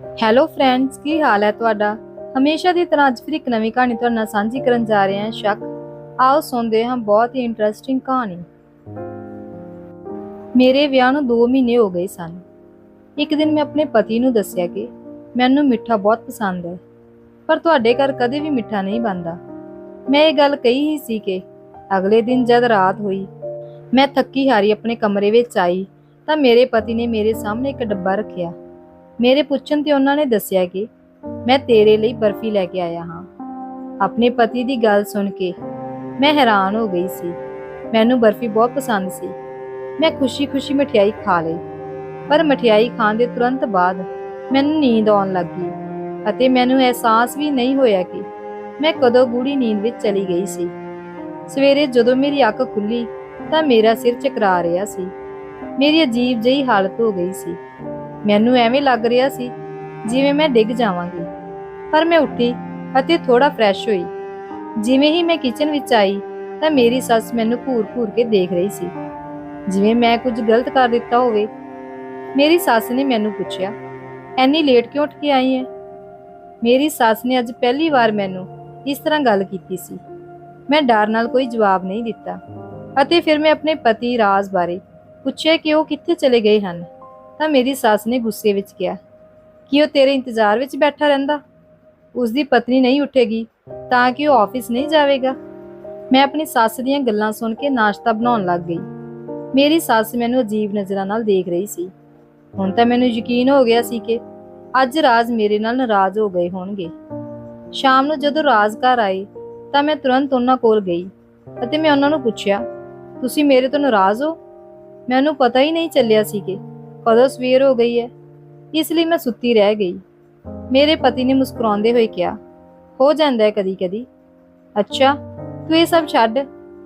Hello friends ਕੀ ਹਾਲ ਹੈ ਤੁਹਾਡਾ? ਹਮੇਸ਼ਾ ਦੀ ਤਰ੍ਹਾਂ ਅੱਜ ਫਿਰ ਇੱਕ ਨਵੀਂ ਕਹਾਣੀ ਤੁਹਾਡੇ ਨਾਲ ਸਾਂਝੀ ਕਰਨ ਜਾ ਰਹੇ ਹਾਂ, ਸ਼ੱਕ। ਆਓ ਸੁਣਦੇ ਹਾਂ ਬਹੁਤ ਹੀ ਇੰਟਰਸਟਿੰਗ ਕਹਾਣੀ। ਮੇਰੇ ਵਿਆਹ ਨੂੰ 2 ਮਹੀਨੇ ਹੋ ਗਏ ਸਨ। ਇੱਕ ਦਿਨ ਮੈਂ ਆਪਣੇ ਪਤੀ ਨੂੰ ਦੱਸਿਆ ਕਿ ਮੈਨੂੰ ਮਿੱਠਾ ਬਹੁਤ ਪਸੰਦ ਹੈ, ਪਰ ਤੁਹਾਡੇ ਘਰ ਕਦੇ ਵੀ ਮਿੱਠਾ ਨਹੀਂ ਬਣਦਾ। ਮੈਂ ਇਹ ਗੱਲ ਕਹੀ ਹੀ ਸੀ ਕਿ ਅਗਲੇ ਦਿਨ ਜਦ ਰਾਤ ਹੋਈ, ਮੈਂ ਥੱਕੀ ਹਾਰੀ ਆਪਣੇ ਕਮਰੇ ਵਿੱਚ ਆਈ ਤਾਂ ਮੇਰੇ ਪਤੀ ਨੇ ਮੇਰੇ ਸਾਹਮਣੇ ਇੱਕ ਡੱਬਾ ਰੱਖਿਆ। ਮੇਰੇ ਪੁੱਛਣ ਤੇ ਉਹਨਾਂ ਨੇ ਦੱਸਿਆ ਕਿ ਮੈਂ ਤੇਰੇ ਲਈ ਬਰਫੀ ਲੈ ਕੇ ਆਇਆ ਹਾਂ। ਆਪਣੇ ਪਤੀ ਦੀ ਗੱਲ ਸੁਣ ਕੇ ਮੈਂ ਹੈਰਾਨ ਹੋ ਗਈ ਸੀ। ਮੈਨੂੰ ਬਰਫੀ ਬਹੁਤ ਪਸੰਦ ਸੀ। ਮੈਂ ਖੁਸ਼ੀ-ਖੁਸ਼ੀ ਮਠਿਆਈ ਖਾ ਲਈ। ਪਰ ਮਠਿਆਈ ਖਾਣ ਦੇ ਤੁਰੰਤ ਬਾਅਦ ਮੈਨੂੰ ਨੀਂਦ ਆਉਣ ਲੱਗੀ ਅਤੇ ਮੈਨੂੰ ਅਹਿਸਾਸ ਵੀ ਨਹੀਂ ਹੋਇਆ ਕਿ ਮੈਂ ਕਦੋਂ ਗੂੜੀ ਨੀਂਦ ਵਿੱਚ ਚਲੀ ਗਈ ਸੀ। ਸਵੇਰੇ ਜਦੋਂ ਮੇਰੀ ਅੱਖ ਖੁੱਲੀ ਤਾਂ ਮੇਰਾ ਸਿਰ ਚਕਰਾ ਰਿਹਾ ਸੀ। ਮੇਰੀ ਅਜੀਬ ਜਿਹੀ ਹਾਲਤ ਹੋ ਗਈ ਸੀ। ਮੈਨੂੰ ਐਵੇਂ ਲੱਗ ਰਿਹਾ ਸੀ ਜਿਵੇਂ ਮੈਂ ਡਿੱਗ ਜਾਵਾਂਗੀ। ਪਰ ਮੈਂ ਉੱਠੀ ਅਤੇ ਥੋੜਾ ਫਰੈਸ਼ ਹੋਈ। ਜਿਵੇਂ ਹੀ ਮੈਂ ਕਿਚਨ ਵਿੱਚ ਆਈ ਤਾਂ ਮੇਰੀ ਸੱਸ ਮੈਨੂੰ ਘੂਰ-ਘੂਰ ਕੇ ਦੇਖ ਰਹੀ ਸੀ। ਜਿਵੇਂ ਮੈਂ ਕੁਝ ਗਲਤ ਕਰ ਦਿੱਤਾ ਹੋਵੇ, ਮੇਰੀ ਸੱਸ ਨੇ ਮੈਨੂੰ ਪੁੱਛਿਆ, ਐਨੀ ਲੇਟ ਕਿਉਂ ਉੱਠ ਕੇ ਆਈ ਹੈ ਮੇਰੀ ਸੱਸ ਨੇ ਅੱਜ ਪਹਿਲੀ ਵਾਰ ਮੈਨੂੰ ਇਸ ਤਰ੍ਹਾਂ ਗੱਲ ਕੀਤੀ ਸੀ। ਮੈਂ ਡਰ ਨਾਲ ਕੋਈ ਜਵਾਬ ਨਹੀਂ ਦਿੱਤਾ ਅਤੇ ਫਿਰ ਮੈਂ ਆਪਣੇ ਪਤੀ ਰਾਜ ਬਾਰੇ ਪੁੱਛਿਆ ਕਿ ਉਹ ਕਿੱਥੇ ਚਲੇ ਗਏ ਹਨ। ਤਾਂ ਮੇਰੀ ਸੱਸ ਨੇ ਗੁੱਸੇ ਵਿੱਚ ਕਿਹਾ, ਕਿ ਉਹ ਤੇਰੇ ਇੰਤਜ਼ਾਰ ਵਿੱਚ ਬੈਠਾ ਰਹਿੰਦਾ? ਉਸ ਦੀ ਪਤਨੀ ਨਹੀਂ ਉੱਠੇਗੀ, ਤਾਂ ਕਿ ਉਹ ਆਫਿਸ ਨਹੀਂ ਜਾਵੇਗਾ? ਮੈਂ ਆਪਣੀ ਸੱਸ ਦੀਆਂ ਗੱਲਾਂ ਸੁਣ ਕੇ ਨਾਸ਼ਤਾ ਬਣਾਉਣ ਲੱਗ ਗਈ। ਮੇਰੀ ਸੱਸ ਮੈਨੂੰ ਅਜੀਬ ਨਜ਼ਰਾਂ ਨਾਲ ਦੇਖ ਰਹੀ ਸੀ। ਹੁਣ ਤਾਂ ਮੈਨੂੰ ਯਕੀਨ ਹੋ ਗਿਆ ਸੀ ਕਿ ਅੱਜ ਰਾਜ ਮੇਰੇ ਨਾਲ ਨਾਰਾਜ਼ ਹੋ ਗਏ ਹੋਣਗੇ। ਸ਼ਾਮ ਨੂੰ ਜਦੋਂ ਰਾਜ ਘਰ ਆਏ, ਤਾਂ ਮੈਂ ਤੁਰੰਤ ਉਹਨਾਂ ਕੋਲ ਗਈ ਅਤੇ ਮੈਂ ਉਹਨਾਂ ਨੂੰ ਪੁੱਛਿਆ, ਤੁਸੀਂ ਮੇਰੇ ਤੋਂ ਨਾਰਾਜ਼ ਹੋ? ਮੈਨੂੰ ਪਤਾ ਹੀ ਨਹੀਂ ਚੱਲਿਆ ਸੀ ਕਿ ਕਦੋਂ ਸਵੇਰ ਹੋ ਗਈ ਹੈ। ਇਸ ਲਈ ਮੈਂ ਸੁੱਤੀ ਰਹਿ ਗਈ। ਮੇਰੇ ਪਤੀ ਨੇ ਮੁਸਕਰਾਉਂਦੇ ਹੋਏ ਕਿਹਾ, ਹੋ ਜਾਂਦਾ ਹੈ ਕਦੀ-ਕਦੀ। ਅੱਛਾ, ਤੂੰ ਇਹ ਸਭ ਛੱਡ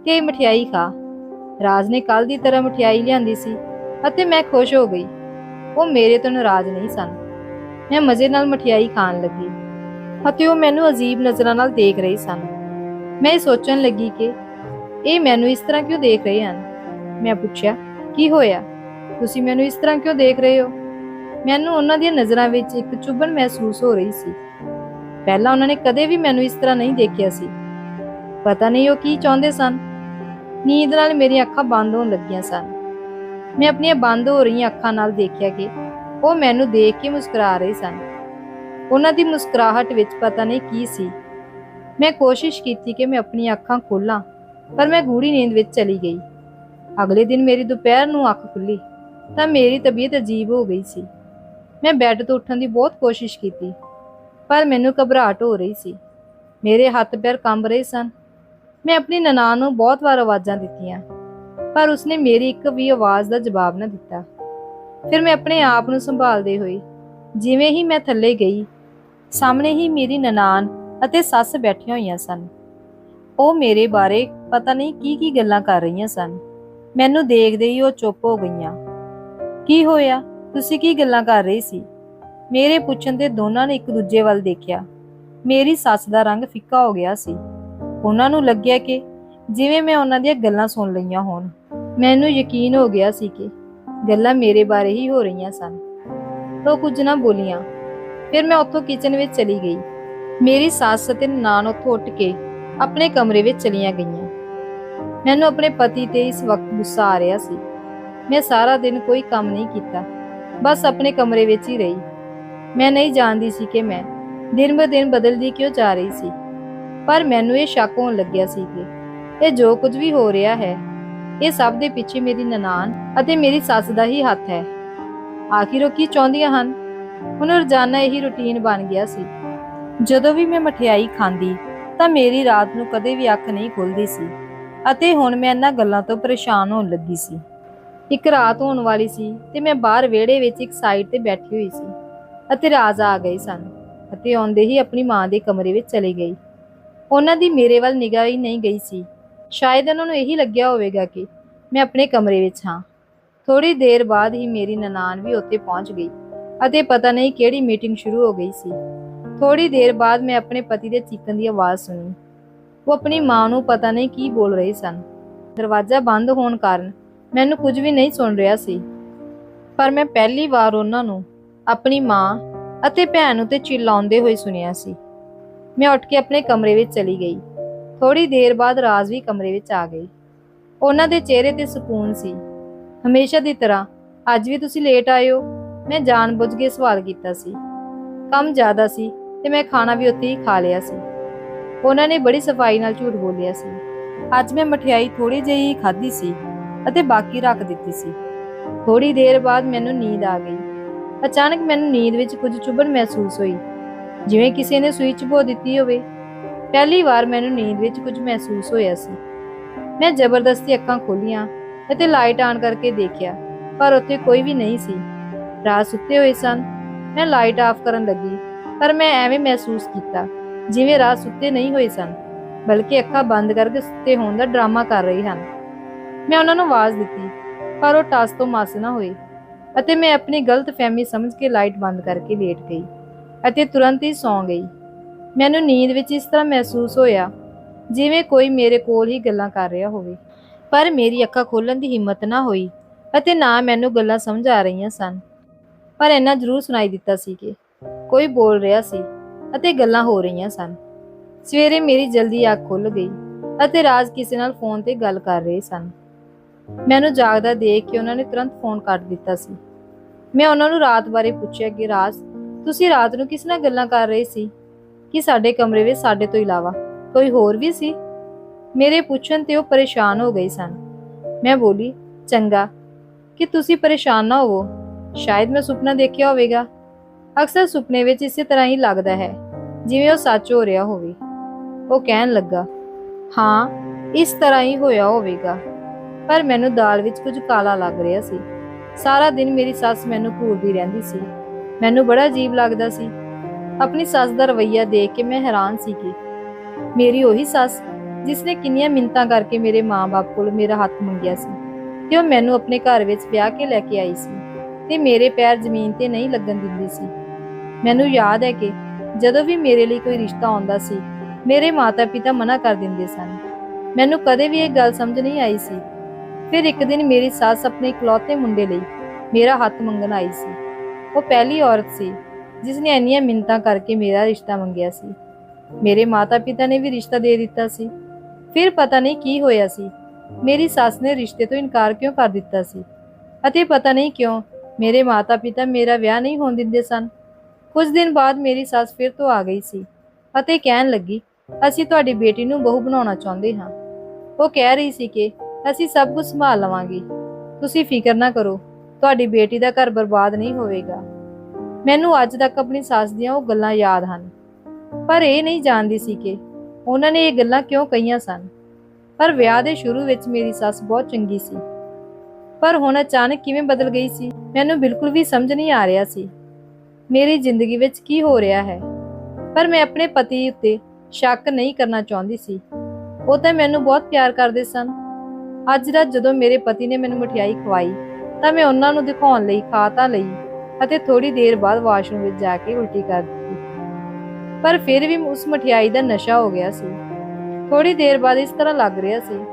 ਤੇ ਇਹ ਮਠਿਆਈ ਖਾ। ਰਾਜ ਨੇ ਕੱਲ ਦੀ ਤਰ੍ਹਾਂ ਮਠਿਆਈ ਲਿਆਂਦੀ ਸੀ ਅਤੇ ਮੈਂ ਖੁਸ਼ ਹੋ ਗਈ। ਉਹ ਮੇਰੇ ਤੋਂ ਨਾਰਾਜ਼ ਨਹੀਂ ਸਨ। ਮੈਂ ਮਜ਼ੇ ਨਾਲ ਮਠਿਆਈ ਖਾਣ ਲੱਗੀ ਅਤੇ ਉਹ ਮੈਨੂੰ ਅਜੀਬ ਨਜ਼ਰਾਂ ਨਾਲ ਦੇਖ ਰਹੇ ਸਨ। ਮੈਂ ਇਹ ਸੋਚਣ ਲੱਗੀ ਕਿ ਇਹ ਮੈਨੂੰ ਇਸ ਤਰ੍ਹਾਂ ਕਿਉਂ ਦੇਖ ਰਹੇ ਹਨ? ਮੈਂ ਪੁੱਛਿਆ, ਕੀ ਹੋਇਆ? ਤੁਸੀਂ ਮੈਨੂੰ ਇਸ ਤਰ੍ਹਾਂ ਕਿਉਂ ਦੇਖ ਰਹੇ ਹੋ? ਮੈਨੂੰ ਉਹਨਾਂ ਦੀਆਂ ਨਜ਼ਰਾਂ ਵਿੱਚ ਇੱਕ ਚੁੱਭਣ ਮਹਿਸੂਸ ਹੋ ਰਹੀ ਸੀ। ਪਹਿਲਾਂ ਉਹਨਾਂ ਨੇ ਕਦੇ ਵੀ ਮੈਨੂੰ ਇਸ ਤਰ੍ਹਾਂ ਨਹੀਂ ਦੇਖਿਆ ਸੀ। ਪਤਾ ਨਹੀਂ ਉਹ ਕੀ ਚਾਹੁੰਦੇ ਸਨ। ਨੀਂਦ ਨਾਲ ਮੇਰੀਆਂ ਅੱਖਾਂ ਬੰਦ ਹੋਣ ਲੱਗੀਆਂ ਸਨ। ਮੈਂ ਆਪਣੀਆਂ ਬੰਦ ਹੋ ਰਹੀਆਂ ਅੱਖਾਂ ਨਾਲ ਦੇਖਿਆ ਕਿ ਉਹ ਮੈਨੂੰ ਦੇਖ ਕੇ ਮੁਸਕਰਾ ਰਹੇ ਸਨ। ਉਹਨਾਂ ਦੀ ਮੁਸਕਰਾਹਟ ਵਿੱਚ ਪਤਾ ਨਹੀਂ ਕੀ ਸੀ। ਮੈਂ ਕੋਸ਼ਿਸ਼ ਕੀਤੀ ਕਿ ਮੈਂ ਆਪਣੀਆਂ ਅੱਖਾਂ ਖੋਲਾਂ, ਪਰ ਮੈਂ ਗੂੜੀ ਨੀਂਦ ਵਿੱਚ ਚਲੀ ਗਈ। ਅਗਲੇ ਦਿਨ ਮੇਰੀ ਦੁਪਹਿਰ ਨੂੰ ਅੱਖ ਖੁੱਲੀ। ਤਾਂ ਮੇਰੀ ਤਬੀਅਤ ਅਜੀਬ ਹੋ ਗਈ ਸੀ। ਮੈਂ ਬੈੱਡ ਤੋਂ ਉੱਠਣ ਦੀ ਬਹੁਤ ਕੋਸ਼ਿਸ਼ ਕੀਤੀ, ਪਰ ਮੈਨੂੰ ਘਬਰਾਹਟ ਹੋ ਰਹੀ ਸੀ। ਮੇਰੇ ਹੱਥ ਪੈਰ ਕੰਬ ਰਹੇ ਸਨ। ਮੈਂ ਆਪਣੀ ਨਨਾਣ ਨੂੰ ਬਹੁਤ ਵਾਰ ਆਵਾਜ਼ਾਂ ਦਿੱਤੀਆਂ, ਪਰ ਉਸਨੇ ਮੇਰੀ ਇੱਕ ਵੀ ਆਵਾਜ਼ ਦਾ ਜਵਾਬ ਨਾ ਦਿੱਤਾ। ਫਿਰ ਮੈਂ ਆਪਣੇ ਆਪ ਨੂੰ ਸੰਭਾਲਦੇ ਹੋਏ ਜਿਵੇਂ ਹੀ ਮੈਂ ਥੱਲੇ ਗਈ, ਸਾਹਮਣੇ ਹੀ ਮੇਰੀ ਨਨਾਣ ਅਤੇ ਸੱਸ ਬੈਠੀਆਂ ਹੋਈਆਂ ਸਨ। ਉਹ ਮੇਰੇ ਬਾਰੇ ਪਤਾ ਨਹੀਂ ਕੀ ਕੀ ਗੱਲਾਂ ਕਰ ਰਹੀਆਂ ਸਨ। ਮੈਨੂੰ ਦੇਖਦੇ ਹੀ ਉਹ ਚੁੱਪ ਹੋ ਗਈਆਂ। ਕੀ ਹੋਇਆ? ਤੁਸੀਂ ਕੀ ਗੱਲਾਂ ਕਰ ਰਹੇ ਸੀ? ਮੇਰੇ ਪੁੱਛਣ ਤੇ ਦੋਨਾਂ ਨੇ ਇੱਕ ਦੂਜੇ ਵੱਲ ਦੇਖਿਆ। ਮੇਰੀ ਸੱਸ ਦਾ ਰੰਗ ਫਿੱਕਾ ਹੋ ਗਿਆ ਸੀ। ਉਹਨਾਂ ਨੂੰ ਲੱਗਿਆ ਕਿ ਜਿਵੇਂ ਮੈਂ ਉਹਨਾਂ ਦੀਆਂ ਗੱਲਾਂ ਸੁਣ ਲਈਆਂ ਹੋਣ। ਮੈਨੂੰ ਯਕੀਨ ਹੋ ਗਿਆ ਸੀ ਕਿ ਗੱਲਾਂ ਮੇਰੇ ਬਾਰੇ ਹੀ ਹੋ ਰਹੀਆਂ ਸਨ। ਉਹ ਕੁਝ ਨਾ ਬੋਲੀਆਂ। ਫਿਰ ਮੈਂ ਉੱਥੋਂ ਕਿਚਨ ਵਿੱਚ ਚਲੀ ਗਈ। ਮੇਰੀ ਸੱਸ ਅਤੇ ਨਾਨ ਉੱਥੋਂ ਉੱਠ ਕੇ ਆਪਣੇ ਕਮਰੇ ਵਿੱਚ ਚਲੀਆਂ ਗਈਆਂ। ਮੈਨੂੰ ਆਪਣੇ ਪਤੀ ਤੇ ਇਸ ਵਕਤ ਗੁੱਸਾ ਆ ਰਿਹਾ ਸੀ। ਮੈਂ ਸਾਰਾ ਦਿਨ ਕੋਈ ਕੰਮ ਨਹੀਂ ਕੀਤਾ। ਬਸ ਆਪਣੇ ਕਮਰੇ ਵਿੱਚ ਹੀ ਰਹੀ। ਮੈਂ ਨਹੀਂ ਜਾਣਦੀ ਸੀ ਕਿ ਮੈਂ ਦਿਨ ਬ ਦਿਨ ਬਦਲਦੀ ਕਿਉਂ ਜਾ ਰਹੀ ਸੀ। ਪਰ ਮੈਨੂੰ ਇਹ ਸ਼ੱਕ ਹੋਣ ਲੱਗਿਆ ਸੀ ਕਿ ਇਹ ਜੋ ਕੁਝ ਵੀ ਹੋ ਰਿਹਾ ਹੈ, ਇਹ ਸਭ ਦੇ ਪਿੱਛੇ ਮੇਰੀ ਨਨਾਣ ਅਤੇ ਮੇਰੀ ਸੱਸ ਦਾ ਹੀ ਹੱਥ ਹੈ। ਆਖਿਰ ਉਹ ਕੀ ਚਾਹੁੰਦੀਆਂ ਹਨ? ਹੁਣ ਰੋਜ਼ਾਨਾ ਇਹੀ ਰੁਟੀਨ ਬਣ ਗਿਆ ਸੀ। ਜਦੋਂ ਵੀ ਮੈਂ ਮਠਿਆਈ ਖਾਂਦੀ, ਤਾਂ ਮੇਰੀ ਰਾਤ ਨੂੰ ਕਦੇ ਵੀ ਅੱਖ ਨਹੀਂ ਖੁੱਲਦੀ ਸੀ ਅਤੇ ਹੁਣ ਮੈਂ ਇਹਨਾਂ ਗੱਲਾਂ ਤੋਂ ਪਰੇਸ਼ਾਨ ਹੋਣ ਲੱਗੀ ਸੀ। ਇੱਕ ਰਾਤ ਹੋਣ ਵਾਲੀ ਸੀ ਤੇ ਮੈਂ ਬਾਹਰ ਵਿਹੜੇ ਵਿੱਚ ਇੱਕ ਸਾਈਡ ਤੇ ਬੈਠੀ ਹੋਈ ਸੀ ਅਤੇ ਰਾਜ ਆ ਗਏ ਸਨ ਅਤੇ ਆਉਂਦੇ ਹੀ ਆਪਣੀ ਮਾਂ ਦੇ ਕਮਰੇ ਵਿੱਚ ਚਲੀ ਗਈ ਉਹਨਾਂ ਦੀ ਮੇਰੇ ਵੱਲ ਨਿਗਾਹ ਹੀ ਨਹੀਂ ਗਈ ਸੀ। ਸ਼ਾਇਦ ਉਹਨਾਂ ਨੂੰ ਇਹੀ ਲੱਗਿਆ ਹੋਵੇਗਾ ਕਿ ਮੈਂ ਆਪਣੇ ਕਮਰੇ ਵਿੱਚ ਹਾਂ। ਥੋੜੀ ਦੇਰ ਬਾਅਦ ਹੀ ਮੇਰੀ ਨਨਾਣ ਵੀ ਉੱਥੇ ਪਹੁੰਚ ਗਈ ਅਤੇ ਪਤਾ ਨਹੀਂ ਕਿਹੜੀ ਮੀਟਿੰਗ ਸ਼ੁਰੂ ਹੋ ਗਈ ਸੀ। ਥੋੜੀ ਦੇਰ ਬਾਅਦ ਮੈਂ ਆਪਣੇ ਪਤੀ ਦੇ ਚੀਕਣ ਦੀ ਆਵਾਜ਼ ਸੁਣੀ। ਉਹ ਆਪਣੀ ਮਾਂ ਨੂੰ ਪਤਾ ਨਹੀਂ ਕੀ ਬੋਲ ਰਹੇ ਸਨ। ਦਰਵਾਜ਼ਾ ਬੰਦ ਹੋਣ ਕਾਰਨ ਮੈਨੂੰ ਕੁਝ ਵੀ ਨਹੀਂ ਸੁਣ ਰਿਹਾ ਸੀ। ਪਰ ਮੈਂ ਪਹਿਲੀ ਵਾਰ ਉਹਨਾਂ ਨੂੰ ਆਪਣੀ ਮਾਂ ਅਤੇ ਭੈਣ ਨੂੰ ਤੇ ਹੋਏ ਸੁਣਿਆ ਸੀ। ਮੈਂ ਉੱਠ ਕੇ ਆਪਣੇ ਕਮਰੇ ਵਿੱਚ ਚਲੀ ਗਈ। ਥੋੜੀ ਦੇਰ ਬਾਅਦ ਰਾਜ ਵੀ ਕਮਰੇ ਵਿੱਚ ਆ ਗਈ। ਉਹਨਾਂ ਦੇ ਚਿਹਰੇ ਤੇ ਸਕੂਨ ਸੀ। ਹਮੇਸ਼ਾ ਦੀ ਤਰ੍ਹਾਂ ਅੱਜ ਵੀ ਤੁਸੀਂ ਲੇਟ ਆਏ ਹੋ। ਮੈਂ ਜਾਣਬੁੱਝ ਕੇ ਸਵਾਲ ਕੀਤਾ ਸੀ। ਕੰਮ ਜ਼ਿਆਦਾ ਸੀ ਤੇ ਮੈਂ ਖਾਣਾ ਵੀ ਉੱਥੇ ਹੀ ਖਾ ਲਿਆ ਸੀ। ਉਹਨਾਂ ਨੇ ਬੜੀ ਸਫ਼ਾਈ ਨਾਲ ਝੂਠ ਬੋਲਿਆ ਸੀ। ਅੱਜ ਮੈਂ ਮਠਿਆਈ ਥੋੜੀ ਜਿਹੀ ਹੀ ਖਾਧੀ ਸੀ। ਅਤੇ ਬਾਕੀ ਰੱਖ ਦਿੱਤੀ ਸੀ। ਥੋੜੀ ਦੇਰ ਬਾਅਦ ਮੈਨੂੰ ਨੀਂਦ ਆ ਗਈ। ਅਚਾਨਕ ਮੈਨੂੰ ਨੀਂਦ ਵਿੱਚ ਕੁਝ ਚੁਭਣ ਮਹਿਸੂਸ ਹੋਈ। ਜਿਵੇਂ ਕਿਸੇ ਨੇ ਸੂਈ ਚੁਭੋ ਦਿੱਤੀ ਹੋਵੇ। ਪਹਿਲੀ ਵਾਰ ਮੈਨੂੰ ਨੀਂਦ ਵਿੱਚ ਕੁਝ ਮਹਿਸੂਸ ਹੋਇਆ ਸੀ। ਮੈਂ ਜ਼ਬਰਦਸਤੀ ਅੱਖਾਂ ਖੋਲੀਆਂ ਅਤੇ ਲਾਈਟ ਆਨ ਕਰਕੇ ਦੇਖਿਆ, ਪਰ ਉੱਥੇ ਕੋਈ ਵੀ ਨਹੀਂ ਸੀ। ਰਾਤ ਸੁੱਤੇ ਹੋਏ ਸਨ। ਮੈਂ ਲਾਈਟ ਆਫ ਕਰਨ ਲੱਗੀ, ਪਰ ਮੈਂ ਐਵੇਂ ਮਹਿਸੂਸ ਕੀਤਾ ਜਿਵੇਂ ਰਾਤ ਸੁੱਤੇ ਨਹੀਂ ਹੋਏ ਸਨ, ਬਲਕਿ ਅੱਖਾਂ ਬੰਦ ਕਰਕੇ ਸੁੱਤੇ ਹੋਣ ਦਾ ਡਰਾਮਾ ਕਰ ਰਹੇ ਹਨ। ਮੈਂ ਉਹਨਾਂ ਨੂੰ ਆਵਾਜ਼ ਦਿੱਤੀ, ਪਰ ਉਹ ਟਾਸ ਤੋਂ ਮਸ ਨਾ ਹੋਏ ਅਤੇ ਮੈਂ ਆਪਣੀ ਗਲਤ ਫਹਿਮੀ ਸਮਝ ਕੇ ਲਾਈਟ ਬੰਦ ਕਰਕੇ ਲੇਟ ਗਈ ਅਤੇ ਤੁਰੰਤ ਹੀ ਸੌਂ ਗਈ। ਮੈਨੂੰ ਨੀਂਦ ਵਿੱਚ ਇਸ ਤਰ੍ਹਾਂ ਮਹਿਸੂਸ ਹੋਇਆ ਜਿਵੇਂ ਕੋਈ ਮੇਰੇ ਕੋਲ ਹੀ ਗੱਲਾਂ ਕਰ ਰਿਹਾ ਹੋਵੇ, ਪਰ ਮੇਰੀ ਅੱਖਾਂ ਖੋਲਣ ਦੀ ਹਿੰਮਤ ਨਾ ਹੋਈ ਅਤੇ ਨਾ ਮੈਨੂੰ ਗੱਲਾਂ ਸਮਝ ਆ ਰਹੀਆਂ ਸਨ। ਪਰ ਇੰਨਾ ਜ਼ਰੂਰ ਸੁਣਾਈ ਦਿੱਤਾ ਸੀ ਕਿ ਕੋਈ ਬੋਲ ਰਿਹਾ ਸੀ ਅਤੇ ਗੱਲਾਂ ਹੋ ਰਹੀਆਂ ਸਨ। ਸਵੇਰੇ ਮੇਰੀ ਜਲਦੀ ਅੱਖ ਖੁੱਲ ਗਈ ਅਤੇ ਰਾਜ ਕਿਸੇ ਨਾਲ ਫੋਨ ਤੇ ਗੱਲ ਕਰ ਰਹੇ ਸਨ। ਮੈਨੂੰ ਜਾਗਦਾ ਦੇਖ ਕੇ ਉਹਨਾਂ ਨੇ ਤੁਰੰਤ ਫੋਨ ਕੱਟ ਦਿੱਤਾ ਸੀ। ਮੈਂ ਉਹਨਾਂ ਨੂੰ ਰਾਤ ਬਾਰੇ ਪੁੱਛਿਆ ਕਿ, ਰਾਜ, ਤੁਸੀਂ ਰਾਤ ਨੂੰ ਕਿਸ ਨਾਲ ਗੱਲਾਂ ਕਰ ਰਹੇ ਸੀ? ਕਿ ਸਾਡੇ ਕਮਰੇ ਵਿੱਚ ਸਾਡੇ ਤੋਂ ਇਲਾਵਾ ਕੋਈ ਹੋਰ ਵੀ ਸੀ? ਮੇਰੇ ਪੁੱਛਣ ਤੇ ਉਹ ਪਰੇਸ਼ਾਨ ਹੋ ਗਏ ਸਨ। ਮੈਂ ਬੋਲੀ, ਚੰਗਾ, ਕਿ ਤੁਸੀਂ ਪਰੇਸ਼ਾਨ ਨਾ ਹੋਵੋ। ਸ਼ਾਇਦ ਮੈਂ ਸੁਪਨਾ ਦੇਖਿਆ ਹੋਵੇਗਾ। ਅਕਸਰ ਸੁਪਨੇ ਵਿੱਚ ਇਸੇ ਤਰ੍ਹਾਂ ਹੀ ਲੱਗਦਾ ਹੈ, ਜਿਵੇਂ ਉਹ ਸੱਚ ਹੋ ਰਿਹਾ ਹੋਵੇ। ਉਹ ਕਹਿਣ ਲੱਗਾ, ਹਾਂ, ਇਸ ਤਰ੍ਹਾਂ ਹੀ ਹੋਇਆ ਹੋਵੇਗਾ। ਪਰ ਮੈਨੂੰ ਦਾਲ ਵਿੱਚ ਕੁਝ ਕਾਲਾ ਲੱਗ ਰਿਹਾ ਸੀ। ਸਾਰਾ ਦਿਨ ਮੇਰੀ ਸੱਸ ਮੈਨੂੰ ਘੂਰਦੀ ਰਹਿੰਦੀ ਸੀ। ਮੈਨੂੰ ਬੜਾ ਅਜੀਬ ਲੱਗਦਾ ਸੀ। ਆਪਣੀ ਸੱਸ ਦਾ ਰਵੱਈਆ ਦੇਖ ਕੇ ਮੈਂ ਹੈਰਾਨ ਸੀ ਕਿ ਮੇਰੀ ਉਹੀ ਸੱਸ, ਜਿਸ ਨੇ ਕਿੰਨੀਆਂ ਮਿੰਤਾਂ ਕਰਕੇ ਮੇਰੇ ਮਾਂ-ਬਾਪ ਕੋਲ ਮੇਰਾ ਹੱਥ ਮੰਗਿਆ ਸੀ ਤੇ ਉਹ ਮੈਨੂੰ ਆਪਣੇ ਘਰ ਵਿੱਚ ਵਿਆਹ ਕੇ ਲੈ ਕੇ ਆਈ ਸੀ ਤੇ ਮੇਰੇ ਪੈਰ ਜ਼ਮੀਨ ਤੇ ਨਹੀਂ ਲੱਗਣ ਦਿੰਦੀ ਸੀ। ਮੈਨੂੰ ਯਾਦ ਹੈ ਕਿ ਜਦੋਂ ਵੀ ਮੇਰੇ ਲਈ ਕੋਈ ਰਿਸ਼ਤਾ ਆਉਂਦਾ ਸੀ, ਮੇਰੇ ਮਾਤਾ-ਪਿਤਾ ਮਨਾ ਕਰ ਦਿੰਦੇ ਸਨ। ਮੈਨੂੰ ਕਦੇ ਵੀ ਇਹ ਗੱਲ ਸਮਝ ਨਹੀਂ ਆਈ ਸੀ ਫਿਰ ਇੱਕ ਦਿਨ ਮੇਰੀ ਸੱਸ ਆਪਣੇ ਇਕਲੌਤੇ ਮੁੰਡੇ ਲਈ ਮੇਰਾ ਹੱਥ ਮੰਗਣ ਆਈ ਸੀ। ਉਹ ਪਹਿਲੀ ਔਰਤ ਸੀ ਜਿਸ ਨੇ ਇੰਨੀਆਂ ਮਿੰਤਾਂ ਕਰਕੇ ਮੇਰਾ ਰਿਸ਼ਤਾ ਮੰਗਿਆ ਸੀ। ਮੇਰੇ ਮਾਤਾ-ਪਿਤਾ ਨੇ ਵੀ ਰਿਸ਼ਤਾ ਦੇ ਦਿੱਤਾ ਸੀ। ਫਿਰ ਪਤਾ ਨਹੀਂ ਕੀ ਹੋਇਆ ਸੀ। ਮੇਰੀ ਸੱਸ ਨੇ ਰਿਸ਼ਤੇ ਤੋਂ ਇਨਕਾਰ ਕਿਉਂ ਕਰ ਦਿੱਤਾ ਸੀ? ਅਤੇ ਪਤਾ ਨਹੀਂ ਕਿਉਂ ਮੇਰੇ ਮਾਤਾ-ਪਿਤਾ ਮੇਰਾ ਵਿਆਹ ਨਹੀਂ ਹੋਣ ਦਿੰਦੇ ਸਨ। ਕੁਝ ਦਿਨ ਬਾਅਦ ਮੇਰੀ ਸੱਸ ਫਿਰ ਤੋਂ ਆ ਗਈ ਸੀ ਅਤੇ ਕਹਿਣ ਲੱਗੀ, ਅਸੀਂ ਤੁਹਾਡੀ ਬੇਟੀ ਨੂੰ ਬਹੂ ਬਣਾਉਣਾ ਚਾਹੁੰਦੇ ਹਾਂ। ਉਹ ਕਹਿ ਰਹੀ ਸੀ ਕਿ ਅਸੀਂ ਸਭ ਕੁਝ ਸੰਭਾਲ ਲਵਾਂਗੇ। ਤੁਸੀਂ ਫਿਕਰ ਨਾ ਕਰੋ, ਤੁਹਾਡੀ ਬੇਟੀ ਦਾ ਘਰ ਬਰਬਾਦ ਨਹੀਂ ਹੋਵੇਗਾ। ਮੈਨੂੰ ਅੱਜ ਤੱਕ ਆਪਣੀ ਸੱਸ ਦੀਆਂ ਉਹ ਗੱਲਾਂ ਯਾਦ ਹਨ। ਪਰ ਇਹ ਨਹੀਂ ਜਾਣਦੀ ਸੀ ਕਿ ਉਹਨਾਂ ਨੇ ਇਹ ਗੱਲਾਂ ਕਿਉਂ ਕਹੀਆਂ ਸਨ। ਪਰ ਵਿਆਹ ਦੇ ਸ਼ੁਰੂ ਵਿੱਚ ਮੇਰੀ ਸੱਸ ਬਹੁਤ ਚੰਗੀ ਸੀ। ਪਰ ਹੁਣ ਅਚਾਨਕ ਕਿਵੇਂ ਬਦਲ ਗਈ ਸੀ, ਮੈਨੂੰ ਬਿਲਕੁਲ ਵੀ ਸਮਝ ਨਹੀਂ ਆ ਰਿਹਾ ਸੀ। ਮੇਰੀ ਜ਼ਿੰਦਗੀ ਵਿੱਚ ਕੀ ਹੋ ਰਿਹਾ ਹੈ? ਪਰ ਮੈਂ ਆਪਣੇ ਪਤੀ ਉੱਤੇ ਸ਼ੱਕ ਨਹੀਂ ਕਰਨਾ ਚਾਹੁੰਦੀ ਸੀ। ਉਹ ਤਾਂ ਮੈਨੂੰ ਬਹੁਤ ਪਿਆਰ ਕਰਦੇ ਸਨ। ਅੱਜ ਰਾਤ ਜਦੋਂ ਮੇਰੇ ਪਤੀ ਨੇ ਮੈਨੂੰ ਮਠਿਆਈ ਖਵਾਈ, ਤਾਂ ਮੈਂ ਉਹਨਾਂ ਨੂੰ ਦਿਖਾਉਣ ਲਈ ਖਾ ਤਾਂ ਲਈ, ਅਤੇ ਥੋੜੀ ਦੇਰ ਬਾਅਦ ਵਾਸ਼ਰੂਮ ਵਿੱਚ ਜਾ ਕੇ ਉਲਟੀ ਕਰ ਦਿੱਤੀ। ਪਰ ਫਿਰ ਵੀ ਉਸ ਮਠਿਆਈ ਦਾ ਨਸ਼ਾ ਹੋ ਗਿਆ ਸੀ। ਥੋੜੀ ਦੇਰ ਬਾਅਦ ਇਸ ਤਰ੍ਹਾਂ ਲੱਗ ਰਿਹਾ ਸੀ,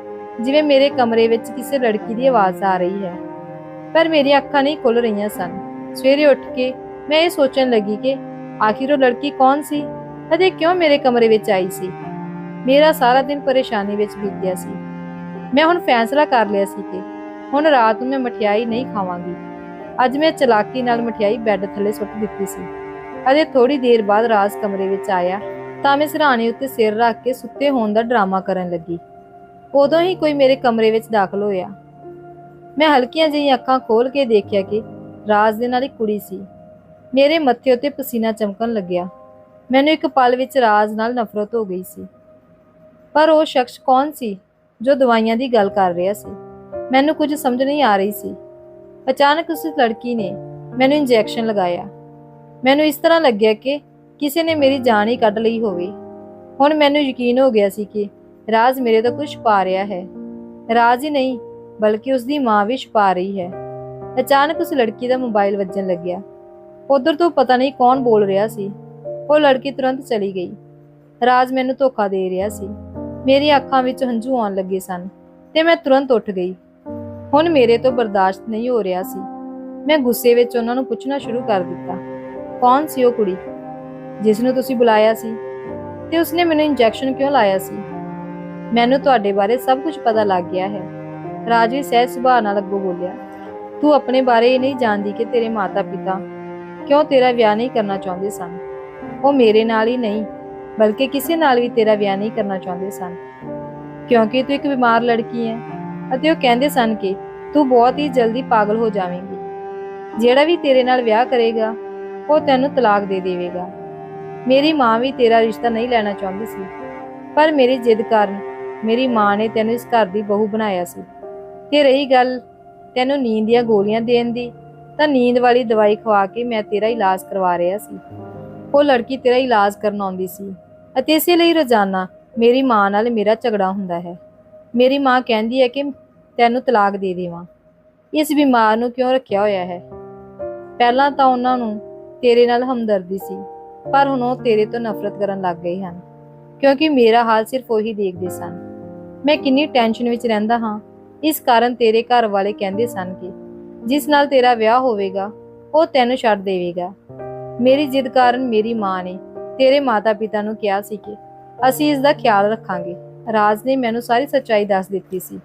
ਜਿਵੇਂ ਮੇਰੇ ਕਮਰੇ ਵਿੱਚ ਕਿਸੇ ਲੜਕੀ ਦੀ ਆਵਾਜ਼ ਆ ਰਹੀ ਹੈ। ਪਰ ਮੇਰੀਆਂ ਅੱਖਾਂ ਨਹੀਂ ਖੁੱਲ ਰਹੀਆਂ ਸਨ। ਸਵੇਰੇ ਉੱਠ ਕੇ ਮੈਂ ਇਹ ਸੋਚਣ ਲੱਗੀ ਕਿ ਆਖਿਰ ਉਹ ਲੜਕੀ ਕੌਣ ਸੀ? ਅਤੇ ਕਿਉਂ ਮੇਰੇ ਕਮਰੇ ਵਿੱਚ ਆਈ ਸੀ? ਮੇਰਾ ਸਾਰਾ ਦਿਨ ਪਰੇਸ਼ਾਨੀ ਵਿੱਚ ਬੀਤਿਆ ਸੀ। ਮੈਂ ਹੁਣ ਫੈਸਲਾ ਕਰ ਲਿਆ ਸੀ ਕਿ ਹੁਣ ਰਾਤ ਨੂੰ ਮੈਂ ਮਠਿਆਈ ਨਹੀਂ ਖਾਵਾਂਗੀ। ਅੱਜ ਮੈਂ ਚਲਾਕੀ ਨਾਲ ਮਠਿਆਈ ਬੈੱਡ ਥੱਲੇ ਸੁੱਟ ਦਿੱਤੀ ਸੀ। ਅਤੇ ਥੋੜੀ ਦੇਰ ਬਾਅਦ ਰਾਜ ਕਮਰੇ ਵਿੱਚ ਆਇਆ, ਤਾਂ ਮੈਂ ਸਿਰਹਾਣੇ ਉੱਤੇ ਸਿਰ ਰੱਖ ਕੇ ਸੁੱਤੇ ਹੋਣ ਦਾ ਡਰਾਮਾ ਕਰਨ ਲੱਗੀ। ਉਦੋਂ ਹੀ ਕੋਈ ਮੇਰੇ ਕਮਰੇ ਵਿੱਚ ਦਾਖਲ ਹੋਇਆ। ਮੈਂ ਹਲਕੀਆਂ ਜਿਹੀਆਂ ਅੱਖਾਂ ਖੋਲ ਕੇ ਦੇਖਿਆ ਕਿ ਰਾਜ ਦੇ ਨਾਲ ਇੱਕ ਕੁੜੀ ਸੀ। ਮੇਰੇ ਮੱਥੇ ਉੱਤੇ ਪਸੀਨਾ ਚਮਕਣ ਲੱਗਿਆ। ਮੈਨੂੰ ਇੱਕ ਪਲ ਵਿੱਚ ਰਾਜ ਨਾਲ ਨਫ਼ਰਤ ਹੋ ਗਈ ਸੀ। ਪਰ ਉਹ ਸ਼ਖਸ ਕੌਣ ਸੀ? ਜੋ ਦਵਾਈਆਂ ਦੀ ਗੱਲ ਕਰ ਰਿਹਾ ਸੀ। ਮੈਨੂੰ ਕੁਝ ਸਮਝ ਨਹੀਂ ਆ ਰਹੀ ਸੀ। ਅਚਾਨਕ ਉਸ ਲੜਕੀ ਨੇ ਮੈਨੂੰ ਇੰਜੈਕਸ਼ਨ ਲਗਾਇਆ। ਮੈਨੂੰ ਇਸ ਤਰ੍ਹਾਂ ਲੱਗਿਆ ਕਿ ਕਿਸੇ ਨੇ ਮੇਰੀ ਜਾਨ ਹੀ ਕੱਢ ਲਈ ਹੋਵੇ। ਹੁਣ ਮੈਨੂੰ ਯਕੀਨ ਹੋ ਗਿਆ ਸੀ ਕਿ ਰਾਜ ਮੇਰੇ ਤੋਂ ਕੁਝ ਪਾ ਰਿਹਾ ਹੈ। ਰਾਜ ਹੀ ਨਹੀਂ, ਬਲਕਿ ਉਸ ਦੀ ਮਾਂ ਵੀ ਛੁਪਾ ਰਹੀ ਹੈ। ਅਚਾਨਕ ਉਸ ਲੜਕੀ ਦਾ ਮੋਬਾਈਲ ਵੱਜਣ ਲੱਗਿਆ। ਉਧਰ ਤੋਂ ਪਤਾ ਨਹੀਂ ਕੌਣ ਬੋਲ ਰਿਹਾ ਸੀ। ਉਹ ਲੜਕੀ ਤੁਰੰਤ ਚਲੀ ਗਈ। ਰਾਜ ਮੈਨੂੰ ਧੋਖਾ ਦੇ ਰਿਹਾ ਸੀ। ਮੇਰੀਆਂ ਅੱਖਾਂ ਵਿੱਚ ਹੰਝੂ ਆਉਣ ਲੱਗੇ ਸਨ ਤੇ ਮੈਂ ਤੁਰੰਤ ਉੱਠ ਗਈ। ਹੁਣ ਮੇਰੇ ਤੋਂ ਬਰਦਾਸ਼ਤ ਨਹੀਂ ਹੋ ਰਿਹਾ ਸੀ। ਮੈਂ ਗੁੱਸੇ ਵਿੱਚ ਉਹਨਾਂ ਨੂੰ ਪੁੱਛਣਾ ਸ਼ੁਰੂ ਕਰ ਦਿੱਤਾ। ਕੌਣ ਸੀ ਉਹ ਕੁੜੀ? ਜਿਸ ਨੂੰ ਤੁਸੀਂ ਬੁਲਾਇਆ ਸੀ। ਤੇ ਉਸਨੇ ਮੈਨੂੰ ਇੰਜੈਕਸ਼ਨ ਕਿਉਂ ਲਾਇਆ ਸੀ? ਮੈਨੂੰ ਤੁਹਾਡੇ ਬਾਰੇ ਸਭ ਕੁਝ ਪਤਾ ਲੱਗ ਗਿਆ ਹੈ। ਰਾਜਵੀਰ ਸਹਿਜ ਸੁਭਾਅ ਨਾਲ ਅੱਗੋਂ ਬੋਲਿਆ। ਤੂੰ ਆਪਣੇ ਬਾਰੇ ਇਹ ਨਹੀਂ ਜਾਣਦੀ ਕਿ ਤੇਰੇ ਮਾਤਾ-ਪਿਤਾ ਕਿਉਂ ਤੇਰਾ ਵਿਆਹ ਨਹੀਂ ਕਰਨਾ ਚਾਹੁੰਦੇ ਸਨ? ਉਹ ਮੇਰੇ ਨਾਲ ਹੀ ਨਹੀਂ। ਬਲਕਿ ਕਿਸੇ ਨਾਲ ਵੀ ਤੇਰਾ ਵਿਆਹ ਨਹੀਂ ਕਰਨਾ ਚਾਹੁੰਦੇ ਸਨ। ਕਿਉਂਕਿ ਤੂੰ ਇੱਕ ਬਿਮਾਰ ਲੜਕੀ ਹੈ ਅਤੇ ਉਹ ਕਹਿੰਦੇ ਸਨ ਕਿ ਤੂੰ ਬਹੁਤ ਹੀ ਜਲਦੀ ਪਾਗਲ ਹੋ ਜਾਵੇਂਗੀ। ਜਿਹੜਾ ਵੀ ਤੇਰੇ ਨਾਲ ਵਿਆਹ ਕਰੇਗਾ, ਉਹ ਤੈਨੂੰ ਤਲਾਕ ਦੇ ਦੇਵੇਗਾ। ਮੇਰੀ ਮਾਂ ਵੀ ਤੇਰਾ ਰਿਸ਼ਤਾ ਨਹੀਂ ਲੈਣਾ ਚਾਹੁੰਦੀ ਸੀ। ਪਰ ਮੇਰੀ ਜਿੱਦ ਕਾਰਨ ਮੇਰੀ ਮਾਂ ਨੇ ਤੈਨੂੰ ਇਸ ਘਰ ਦੀ ਬਹੂ ਬਣਾਇਆ ਸੀ। ਤੇ ਰਹੀ ਗੱਲ ਤੈਨੂੰ ਨੀਂਦ ਦੀਆਂ ਗੋਲੀਆਂ ਦੇਣ ਦੀ, ਤਾਂ ਨੀਂਦ ਵਾਲੀ ਦਵਾਈ ਖਵਾ ਕੇ ਮੈਂ ਤੇਰਾ ਇਲਾਜ ਕਰਵਾ ਰਿਹਾ ਸੀ। ਉਹ ਲੜਕੀ ਤੇਰਾ ਇਲਾਜ ਕਰਨ ਆਉਂਦੀ ਸੀ। ਅਤੇ ਇਸੇ ਲਈ ਰੋਜ਼ਾਨਾ ਮੇਰੀ ਮਾਂ ਨਾਲ ਮੇਰਾ ਝਗੜਾ ਹੁੰਦਾ ਹੈ। ਮੇਰੀ ਮਾਂ ਕਹਿੰਦੀ ਹੈ ਕਿ ਤੈਨੂੰ ਤਲਾਕ ਦੇ ਦੇਵਾਂ। ਇਸ ਬਿਮਾਰ ਨੂੰ ਕਿਉਂ ਰੱਖਿਆ ਹੋਇਆ ਹੈ? ਪਹਿਲਾਂ ਤਾਂ ਉਹਨਾਂ ਨੂੰ ਤੇਰੇ ਨਾਲ ਹਮਦਰਦੀ ਸੀ, ਪਰ ਹੁਣ ਉਹ ਤੇਰੇ ਤੋਂ ਨਫ਼ਰਤ ਕਰਨ ਲੱਗ ਗਏ ਹਨ, ਕਿਉਂਕਿ ਮੇਰਾ ਹਾਲ ਸਿਰਫ ਉਹੀ ਦੇਖਦੇ ਸਨ। ਮੈਂ ਕਿੰਨੀ ਟੈਨਸ਼ਨ ਵਿੱਚ ਰਹਿੰਦਾ ਹਾਂ। ਇਸ ਕਾਰਨ ਤੇਰੇ ਘਰ ਵਾਲੇ ਕਹਿੰਦੇ ਸਨ ਕਿ ਜਿਸ ਨਾਲ ਤੇਰਾ ਵਿਆਹ ਹੋਵੇਗਾ, ਉਹ ਤੈਨੂੰ ਛੱਡ ਦੇਵੇਗਾ। ਮੇਰੀ ਜਿੱਦ ਕਾਰਨ ਮੇਰੀ ਮਾਂ ਨੇ ਤੇਰੇ ਮਾਤਾ-ਪਿਤਾ ਨੂੰ ਕਿਹਾ ਸੀ ਕਿ ਅਸੀਂ ਇਸ ਦਾ ਖਿਆਲ ਰੱਖਾਂਗੇ। ਰਾਜ ਨੇ ਮੈਨੂੰ ਸਾਰੀ ਸੱਚਾਈ ਦੱਸ ਦਿੱਤੀ ਸੀ।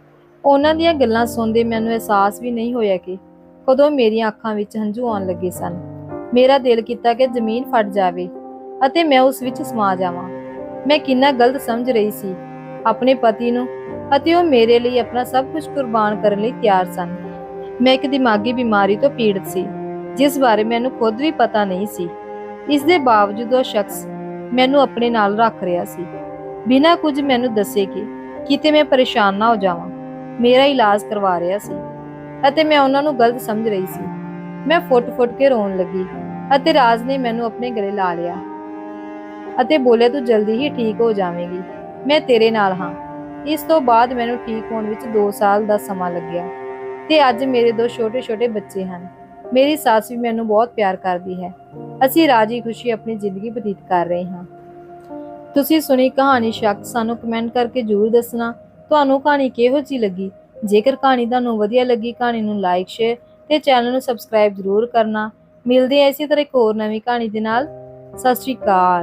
ਉਹਨਾਂ ਦੀਆਂ ਗੱਲਾਂ ਸੁਣਦੇ ਮੈਨੂੰ ਅਹਿਸਾਸ ਵੀ ਨਹੀਂ ਹੋਇਆ ਕਿ ਕਦੋਂ ਮੇਰੀਆਂ ਅੱਖਾਂ ਵਿੱਚ ਹੰਝੂ ਆਉਣ ਲੱਗੇ ਸਨ। ਮੇਰਾ ਦਿਲ ਕੀਤਾ ਕਿ ਜ਼ਮੀਨ ਫਟ ਜਾਵੇ ਅਤੇ ਮੈਂ ਉਸ ਵਿੱਚ ਸਮਾ ਜਾਵਾਂ। ਮੈਂ ਕਿੰਨਾ ਗਲਤ ਸਮਝ ਰਹੀ ਸੀ। ਆਪਣੇ ਪਤੀ ਨੂੰ ਅਤੇ ਉਹ ਮੇਰੇ ਲਈ ਆਪਣਾ ਸਭ ਕੁਝ ਕੁਰਬਾਨ ਕਰਨ ਲਈ ਤਿਆਰ ਸਨ। ਮੈਂ ਇੱਕ ਦਿਮਾਗੀ ਬਿਮਾਰੀ ਤੋਂ ਪੀੜਤ ਸੀ, ਜਿਸ ਬਾਰੇ ਮੈਨੂੰ ਖੁਦ ਵੀ ਪਤਾ ਨਹੀਂ ਸੀ। ਇਸ ਦੇ ਬਾਵਜੂਦ ਉਹ ਸ਼ਖਸ ਮੈਨੂੰ ਆਪਣੇ ਨਾਲ ਰੱਖ ਰਿਹਾ ਸੀ। ਬਿਨਾਂ ਕੁਝ ਮੈਨੂੰ ਦੱਸੇ ਕਿ ਕਿਤੇ ਮੈਂ ਪਰੇਸ਼ਾਨ ਨਾ ਹੋ ਜਾਵਾਂ, ਮੇਰਾ ਇਲਾਜ ਕਰਵਾ ਰਿਹਾ ਸੀ ਅਤੇ ਮੈਂ ਉਹਨਾਂ ਨੂੰ ਗਲਤ ਸਮਝ ਰਹੀ ਸੀ। ਮੈਂ ਫੁੱਟ-ਫੁੱਟ ਕੇ ਰੋਣ ਲੱਗੀ ਅਤੇ ਰਾਜ ਨੇ ਮੈਨੂੰ ਆਪਣੇ ਗਲੇ ਲਾ ਲਿਆ ਅਤੇ ਬੋਲੇ ਤੂੰ ਜਲਦੀ ਹੀ ਠੀਕ ਹੋ ਜਾਵੇਂਗੀ, ਮੈਂ ਤੇਰੇ ਨਾਲ ਹਾਂ। ਇਸ ਤੋਂ ਬਾਅਦ ਮੈਨੂੰ ਠੀਕ ਹੋਣ ਵਿੱਚ 2 ਸਾਲ ਦਾ ਸਮਾਂ ਲੱਗਿਆ ਤੇ ਅੱਜ ਮੇਰੇ ਦੋ ਛੋਟੇ-ਛੋਟੇ ਬੱਚੇ ਹਨ। ਮੇਰੀ ਸੱਸ ਵੀ ਮੈਨੂੰ ਬਹੁਤ ਪਿਆਰ ਕਰਦੀ ਹੈ ਅਸੀਂ ਰਾਜੀ ਖੁਸ਼ੀ ਆਪਣੀ ਜ਼ਿੰਦਗੀ ਬਤੀਤ ਕਰ ਰਹੇ ਹਾਂ। ਤੁਸੀਂ ਸੁਣੀ ਕਹਾਣੀ ਸ਼ੱਕ ਸਾਨੂੰ ਕਮੈਂਟ ਕਰਕੇ ਜਰੂਰ ਦੱਸਣਾ। ਤੁਹਾਨੂੰ ਕਹਾਣੀ ਕਿਹੋ ਜਿਹੀ ਲੱਗੀ? ਜੇਕਰ ਕਹਾਣੀ ਤੁਹਾਨੂੰ ਵਧੀਆ ਲੱਗੀ, ਕਹਾਣੀ ਨੂੰ ਲਾਈਕ ਸ਼ੇਅਰ ਤੇ ਚੈਨਲ ਨੂੰ ਸਬਸਕ੍ਰਾਈਬ ਜ਼ਰੂਰ ਕਰਨਾ। ਮਿਲਦੇ ਹਾਂ ਇਸੇ ਤਰ੍ਹਾਂ ਇੱਕ ਹੋਰ ਨਵੀਂ ਕਹਾਣੀ ਦੇ ਨਾਲ। ਸਤਿ ਸ਼੍ਰੀ ਅਕਾਲ।